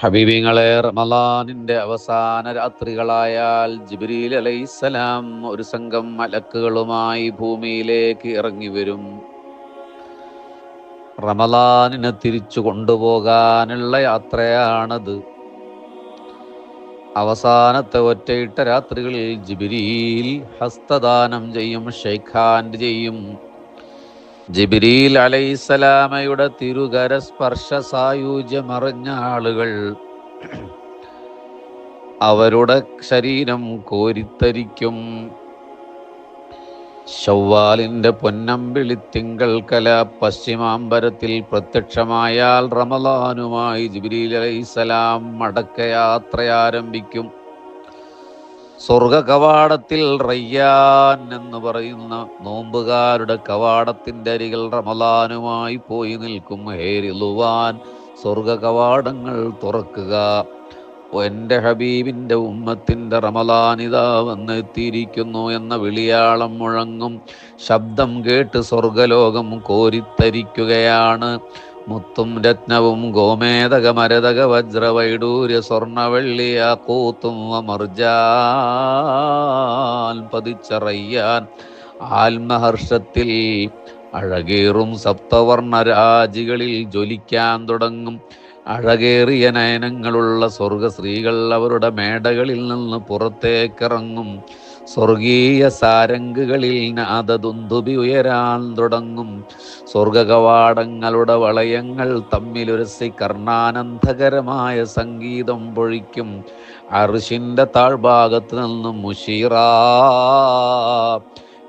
ഹബീബിങ്ങളെ റമലാനിന്റെ അവസാന രാത്രികളായാൽ ജിബ്രീൽ അലൈസലാം ഒരു സംഘം മലക്കുകളുമായി ഭൂമിയിലേക്ക് ഇറങ്ങി വരും. റമലാനിനെ തിരിച്ചു കൊണ്ടുപോകാനുള്ള യാത്രയാണത്. അവസാനത്തെ ഒറ്റയിട്ട രാത്രികളിൽ ജിബിരിയിൽ ഹസ്തദാനം ചെയ്യും ഷെയ്ഖാൻഡ് ചെയ്യും. ജിബിരിൽ അലൈസലാമയുടെ തിരുകര സ്പർശ സായുജ്യമറിഞ്ഞ ആളുകൾ അവരുടെ ശരീരം കോരിത്തരിക്കും. ശവ്വാലിന്റെ പൊന്നമ്പിളി കല പശ്ചിമാമ്പരത്തിൽ പ്രത്യക്ഷമായാൽ റമലാനുമായി ജിബിരിൽ അലൈസലാം മടക്കയാത്ര ആരംഭിക്കും സ്വർഗ കവാടത്തിൽ റയ്യാൻ എന്ന് പറയുന്ന നോമ്പുകാരുടെ കവാടത്തിന്റെ അരികൾ റമലാനുമായി പോയി നിൽക്കും. ഹേരിലുവാൻ സ്വർഗ കവാടങ്ങൾ തുറക്കുക. എന്റെ ഹബീബിന്റെ ഉമ്മത്തിന്റെ റമലാനിത വന്നെത്തിയിരിക്കുന്നു എന്ന വിളിയാളം മുഴങ്ങും. ശബ്ദം കേട്ട് സ്വർഗലോകം കോരിത്തരിക്കുകയാണ്. മുത്തും രത്നവും ഗോമേതക മരതക വജ്ര വൈഡൂര്യ സ്വർണവെള്ളി കൂത്തും അമർജാൻ പതിച്ചറയ്യാൻ ആത്മഹർഷത്തിൽ അഴകേറും സപ്തവർണ രാജികളിൽ ജ്വലിക്കാൻ തുടങ്ങും. അഴകേറിയ നയനങ്ങളുള്ള സ്വർഗ സ്ത്രീകൾ അവരുടെ മേടകളിൽ നിന്ന് പുറത്തേക്കിറങ്ങും. സ്വർഗീയ സാരംഗുകളിൽ നാദതുന്തുബി ഉയരാൻ തുടങ്ങും. സ്വർഗകവാടങ്ങളുടെ വളയങ്ങൾ തമ്മിലുരസി കർണാനന്ദകരമായ സംഗീതം പൊഴിക്കും. അർഷിന്റെ താഴ്ഭാഗത്ത് നിന്നും മുഷീറ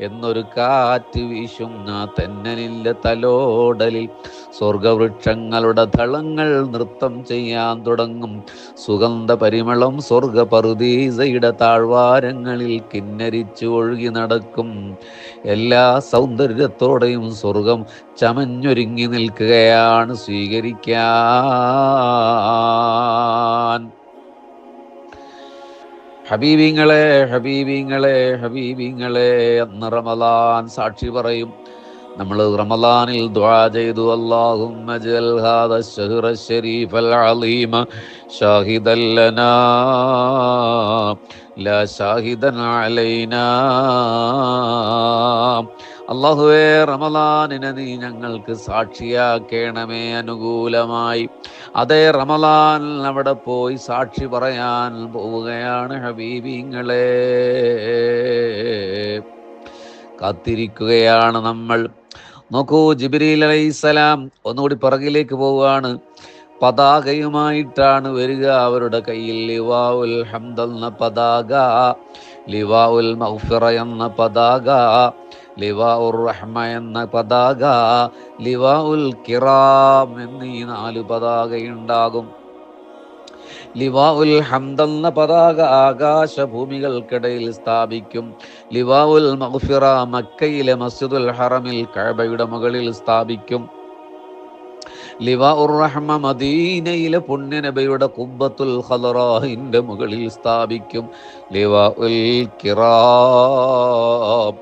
എന്നൊരു കാറ്റ് വീശുന്ന തെന്നലില്ല തലോടലിൽ സ്വർഗവൃക്ഷങ്ങളുടെ തളങ്ങൾ നൃത്തം ചെയ്യാൻ തുടങ്ങും. സുഗന്ധ പരിമളം സ്വർഗ പറുദീസയുടെ താഴ്വാരങ്ങളിൽ കിന്നരിച്ചു ഒഴുകി നടക്കും. എല്ലാ സൗന്ദര്യത്തോടെയും സ്വർഗം ചമഞ്ഞൊരുങ്ങി നിൽക്കുകയാണ് സ്വീകരിക്കാൻ. ഹബീബിങ്ങളെ ഹബീബിങ്ങളെ ഹബീബിങ്ങളെ അന്ന് റമലാൻ സാക്ഷി പറയും. നമ്മൾ റമലാനിൽ ദുആ ചെയ്തു. അല്ലാഹുമ്മ ജൽ ഹാദ ശഹ്റ ശരീഫൽ അലീമ ഷാഹിദൻ ലാ ഷാഹിദൻ അലൈനാ. അള്ളാഹുവേ റമലാനിനെ നീ ഞങ്ങൾക്ക് സാക്ഷിയാക്കേണമേ അനുകൂലമായി. അതേ റമലാൻ അവിടെ പോയി സാക്ഷി പറയാൻ പോവുകയാണ് ഹബീബിങ്ങളെ. കാത്തിരിക്കുകയാണ് നമ്മൾ. നോക്കൂ ജിബിരിൽ അലൈസലാം ഒന്നുകൂടി പുറകിലേക്ക് പോവുകയാണ്. പതാകയുമായിട്ടാണ് വരിക അവരുടെ കയ്യിൽ. ലിവാഉൽ ഹംദ് എന്ന പതാക ലിവാഉൽ മൗഫിറ എന്ന പതാക ലിവാഉർ റഹ്മ എന്ന പതാക ലിവാഉൽ കിറാം എന്നീ നാല് പതാകയുണ്ടാകും. ലിവാഉൽ ഹംദ് എന്ന പതാക ആകാശഭൂമികൾക്കിടയിൽ സ്ഥാപിക്കും. ലിവാഉൽ മഗ്ഫിറ മക്കയിലെ മസ്ജിദുൽ ഹറമിൽ കഅബയുടെ മുകളിൽ സ്ഥാപിക്കും. ലിവാഉർ റഹ്മ മദീനയിലെ പുണ്യനബയുടെ കുബ്ബത്തുൽ ഖലറാഹിന്റെ മുകളിൽ സ്ഥാപിക്കും. ലിവാഉൽ കിറാം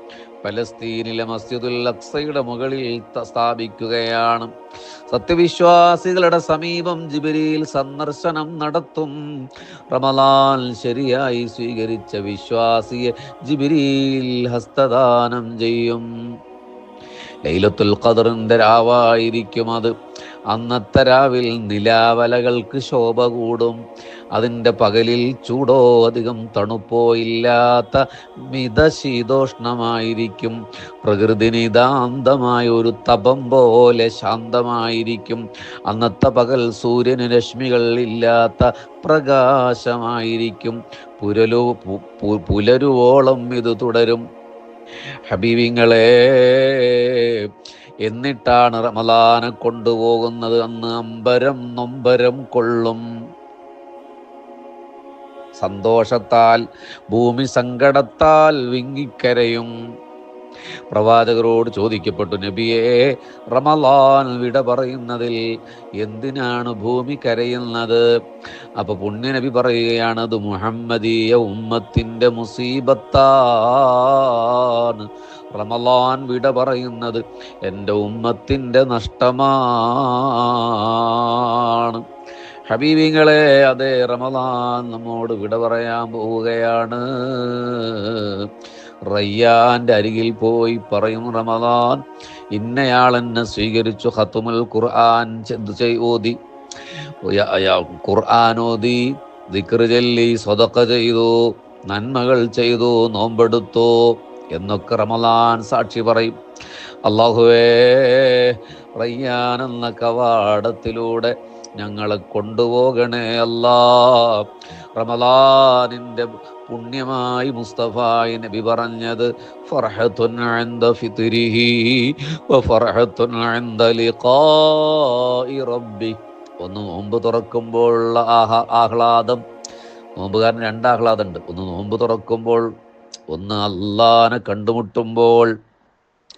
പലസ്തീനിലെ മസ്ജിദുൽ അക്സയുടെ മുകളിൽ സ്ഥാപിക്കുകയാണ്. സത്യവിശ്വാസികളുടെ സമീപം ജിബിരിയിൽ സന്ദർശനം നടത്തും. റമലാൻ ശരിയായി സ്വീകരിച്ച വിശ്വാസിയെ ജിബിരിയിൽ ഹസ്തദാനം ചെയ്യും. ലൈലത്തുൽ ഖദറിന്റെ രാവായിരിക്കും അത്. അന്നത്തെ രാവിൽ നിലാവലകൾക്ക് ശോഭ കൂടും. അതിന്റെ പകലിൽ ചൂടോ അധികം തണുപ്പോ ഇല്ലാത്ത മിതശീതോഷ്ണമായിരിക്കും. പ്രകൃതി നിതാന്തമായ ഒരു തപം പോലെ ശാന്തമായിരിക്കും. അന്നത്തെ പകൽ സൂര്യന് രശ്മികൾ ഇല്ലാത്ത പ്രകാശമായിരിക്കും. പുരലു പുലരുവോളം ഇത് തുടരും. ഹബീബിങ്ങളെ എന്നിട്ടാണ് റമലാനെ കൊണ്ടുപോകുന്നത്. അന്ന് അമ്പരം നൊമ്പരം കൊള്ളും. സന്തോഷത്താൽ ഭൂമി സങ്കടത്താൽ വിങ്ങിക്കരയും. പ്രവാചകരോട് ചോദിക്കപ്പെട്ടു നബിയെ റമലാൻ വിട പറയുന്നതിൽ എന്തിനാണ് ഭൂമി കരയുന്നത്? അപ്പൊ പുണ്യനബി പറയുകയാണ് അത് മുഹമ്മദീയ ഉമ്മത്തിന്റെ മുസീബത്താണ് റമലാൻ വിട പറയുന്നത് എന്റെ ഉമ്മത്തിന്റെ നഷ്ടമാണ്. ഹബീബിങ്ങളെ അതെ റമലാൻ നമ്മോട് വിട പറയാൻ പോവുകയാണ്. റയ്യാന്റെ അരികിൽ പോയി പറയും റമദാൻ ഇന്നയാൾ എന്നെ സ്വീകരിച്ചു ഹത്തുമുൽ ഖുർആൻ ചെന്ത് ചെയ്തി ഓതി ദിക്ർ ചൊല്ലി സ്വതക്ക ചെയ്തു നന്മകൾ ചെയ്തു നോമ്പെടുത്തു. എന്നൊക്കെ റമലാൻ സാക്ഷി പറയും. അള്ളാഹുവേ റയ്യാൻ എന്ന കവാടത്തിലൂടെ ഞങ്ങളെ കൊണ്ടുപോകണേ അല്ലാ. റമലാനിന്റെ പുണ്യമായി മുസ്തഫായി നബി പറഞ്ഞത് റബ്ബി. ഒന്ന് നോമ്പ് തുറക്കുമ്പോഴുള്ള ആഹ ആഹ്ലാദം. നോമ്പുകാരൻ രണ്ട് ആഹ്ലാദമുണ്ട് ഒന്ന് നോമ്പ് തുറക്കുമ്പോൾ ഒന്ന് അള്ളാനെ കണ്ടുമുട്ടുമ്പോൾ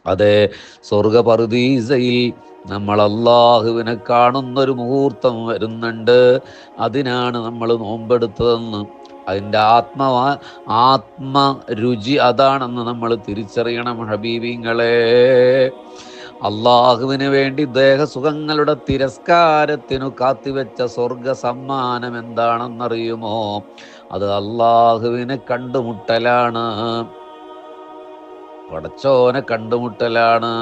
അതെ സ്വർഗപറുദീസയിൽ നമ്മൾ അള്ളാഹുവിനെ കാണുന്നൊരു മുഹൂർത്തം വരുന്നുണ്ട്. അതിനാണ് നമ്മൾ നോമ്പെടുത്തതെന്ന്. അതിന്റെ ആത്മവാ ആത്മ രുചി അതാണെന്ന് നമ്മൾ തിരിച്ചറിയണം ഹബീബിങ്ങളെ. അള്ളാഹുവിന് വേണ്ടി ദേഹസുഖങ്ങളുടെ തിരസ്കാരത്തിനു കാത്തിവെച്ച സ്വർഗ സമ്മാനം എന്താണെന്നറിയുമോ? അത് അള്ളാഹുവിനെ കണ്ടുമുട്ടലാണ്. പടച്ചോനെ കണ്ടുമുട്ടലാണ്.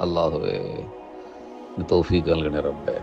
അള്ളാഹുവേ തൗഫീഖ് നൽകണേ റബ്ബേ.